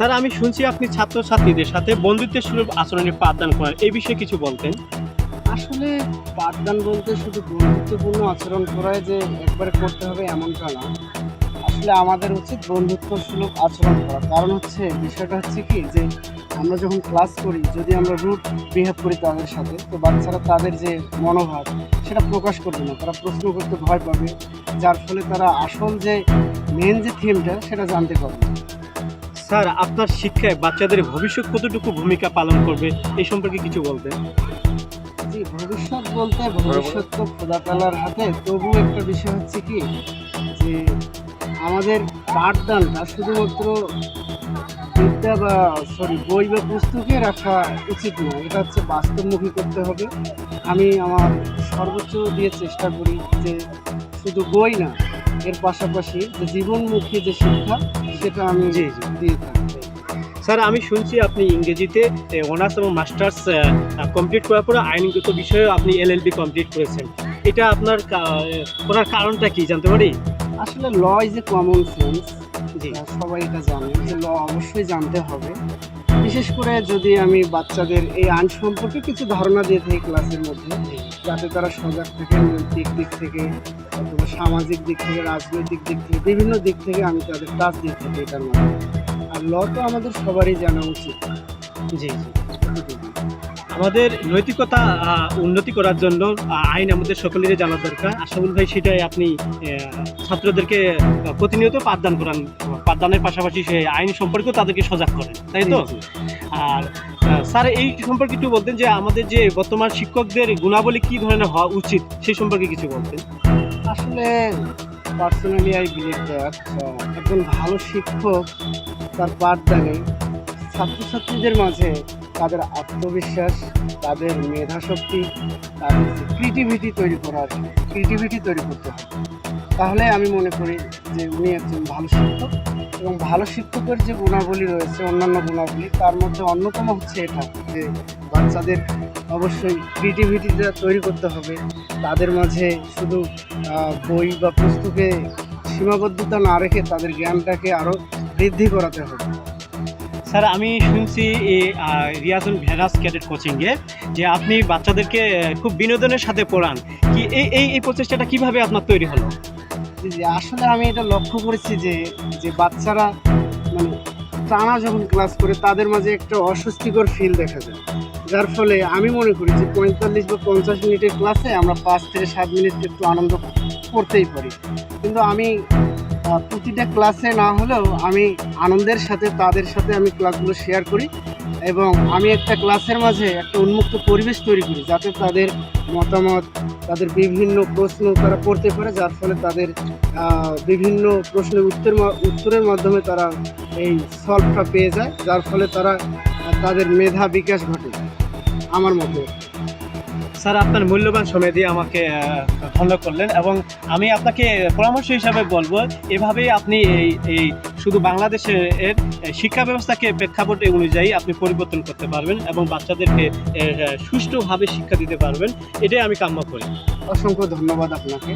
Sir, আমি শুনছি আপনি ছাত্রছাত্রীদের সাথে বন্ধুত্বের সুলভ আচরণে পাঠদান করেন এই বিষয়ে কিছু বলতেন। আসলে পাঠদান বলতে শুধু বন্ধুত্বপূর্ণ আচরণ করায় যে একবারে করতে হবে এমনটা না। আসলে আমাদের উচিত বন্ধুত্ব সুলভ আচরণ করা। কারণ হচ্ছে, বিষয়টা হচ্ছে কি যে আমরা যখন ক্লাস করি, যদি আমরা রুট বিহেভ করি তাদের সাথে, তো বাচ্চারা তাদের যে মনোভাব, সেটা প্রকাশ করবে না। তারা প্রশ্ন করতে ভয় পাবে, যার ফলে তারা আসল যে মেন যে থিমটা সেটা জানতে পারবে। স্যার, আপনার শিক্ষায় বাচ্চাদের ভবিষ্যৎ কতটুকু ভূমিকা পালন করবে এই সম্পর্কে কিছু বলবেন জি, ভবিষ্যৎ বলতে ভবিষ্যৎ তো খোদা তালার হাতে। তবু একটা বিষয় হচ্ছে কি, যে আমাদের পাঠদানটা শুধুমাত্র বিদ্যা বা সরি বই বা পুস্তকে রাখা উচিত নয়, এটা হচ্ছে বাস্তবমুখী করতে হবে। আমি আমার সর্বোচ্চ দিয়ে চেষ্টা করি যে শুধু বই না এর পাশাপাশি যে জীবনমুখী যে শিক্ষা সেটা আমি জি, জি। দিয়ে থাকি। স্যার আমি শুনছি আপনি ইংরেজিতে অনার্স এবং মাস্টার্স কমপ্লিট করার পরে আইনগত বিষয়ে আপনি এলএলবি কমপ্লিট করেছেন। এটা আপনার করার কারণটা কি জানতে পারি? আসলে law is a common sense ji. সবাই এটা জানে যে ল অবশ্যই জানতে হবে। বিশেষ করে যদি আমি বাচ্চাদের এই আইন সম্পর্কে কিছু ধারণা দিয়ে থাকি ক্লাসের মধ্যে যাতে তারা সজাগ থাকে নৈতিক দিক থেকে অথবা সামাজিক দিক থেকে রাজনৈতিক দিক থেকে বিভিন্ন দিক থেকে আমি তাদের কাজ দিয়ে থাকি এটার মধ্যে। আর ল তো আমাদের সবারই জানা উচিত। জি জি। আমাদের নৈতিকতা উন্নতি করার জন্য আইন আমাদের সকলেরই জানা দরকার। আশাবুল ভাই সেটাই আপনি ছাত্রদেরকে প্রতিনিয়ত পাঠদান করান। পাঠদানের পাশাপাশি সে আইন সম্পর্কেও তাদেরকে সজাগ করেন। তাই তো। আর স্যার এই সম্পর্কে একটু বলতেন যে আমাদের যে বর্তমান শিক্ষকদের গুণাবলী কি ধরনের হওয়া উচিত সেই সম্পর্কে কিছু বলতেন। আসলে পার্সোনালি আই বিলিভ দ্যাট একজন ভালো শিক্ষক, তার পাঠদানে ছাত্রছাত্রীদের মাঝে তাদের আত্মবিশ্বাস, তাদের মেধাশক্তি, তাদের ক্রিয়েটিভিটি তৈরি করার ক্রিয়েটিভিটি তৈরি করতে হবে। তাহলে আমি মনে করি যে উনি একজন ভালো শিক্ষক এবং ভালো শিক্ষকের যে গুণাবলী রয়েছে, অন্যান্য গুণাবলী, তার মধ্যে অন্যতম হচ্ছে এটা যে বাচ্চাদের অবশ্যই ক্রিয়েটিভিটিটা তৈরি করতে হবে। তাদের মাঝে শুধু বই বা পুস্তকে সীমাবদ্ধতা না রেখে তাদের জ্ঞানটাকে আরও বৃদ্ধি করাতে হবে। স্যার, আমি শুনছি এই রিয়াজুল ভেরাস ক্যাডেট কোচিংয়ে যে আপনি বাচ্চাদেরকে খুব বিনোদনের সাথে পড়ান। কি এই এই প্রচেষ্টাটা কীভাবে আপনার তৈরি হলো? আসলে আমি এটা লক্ষ্য করেছি যে যে বাচ্চারা মানে টানা যখন ক্লাস করে, তাদের মাঝে একটা অস্বস্তিকর ফিল দেখা যায়। যার ফলে আমি মনে করি যে পঁয়তাল্লিশ বা পঞ্চাশ মিনিটের ক্লাসে আমরা পাঁচ থেকে সাত মিনিট একটু আনন্দ করতেই পারি। কিন্তু আমি প্রতিটা ক্লাসে না হলেও আমি আনন্দের সাথে, তাদের সাথে আমি ক্লাসগুলো শেয়ার করি এবং আমি একটা ক্লাসের মাঝে একটা উন্মুক্ত পরিবেশ তৈরি করি যাতে তাদের মতামত, তাদের বিভিন্ন প্রশ্ন তারা পড়তে পারে, যার ফলে তাদের বিভিন্ন প্রশ্নের উত্তর উত্তরের মাধ্যমে তারা এই সলভটা পেয়ে যায়, যার ফলে তারা, তাদের মেধা বিকাশ ঘটে, আমার মতে। স্যার, আপনার মূল্যবান সময় দিয়ে আমাকে ধন্য করলেন এবং আমি আপনাকে পরামর্শ হিসাবে বলব, এভাবেই আপনি এই এই শুধু বাংলাদেশের শিক্ষা ব্যবস্থাকে প্রেক্ষাপট অনুযায়ী আপনি পরিবর্তন করতে পারবেন এবং বাচ্চাদেরকে সুষ্ঠুভাবে শিক্ষা দিতে পারবেন, এটাই আমি কাম্য করি। অসংখ্য ধন্যবাদ আপনাকে।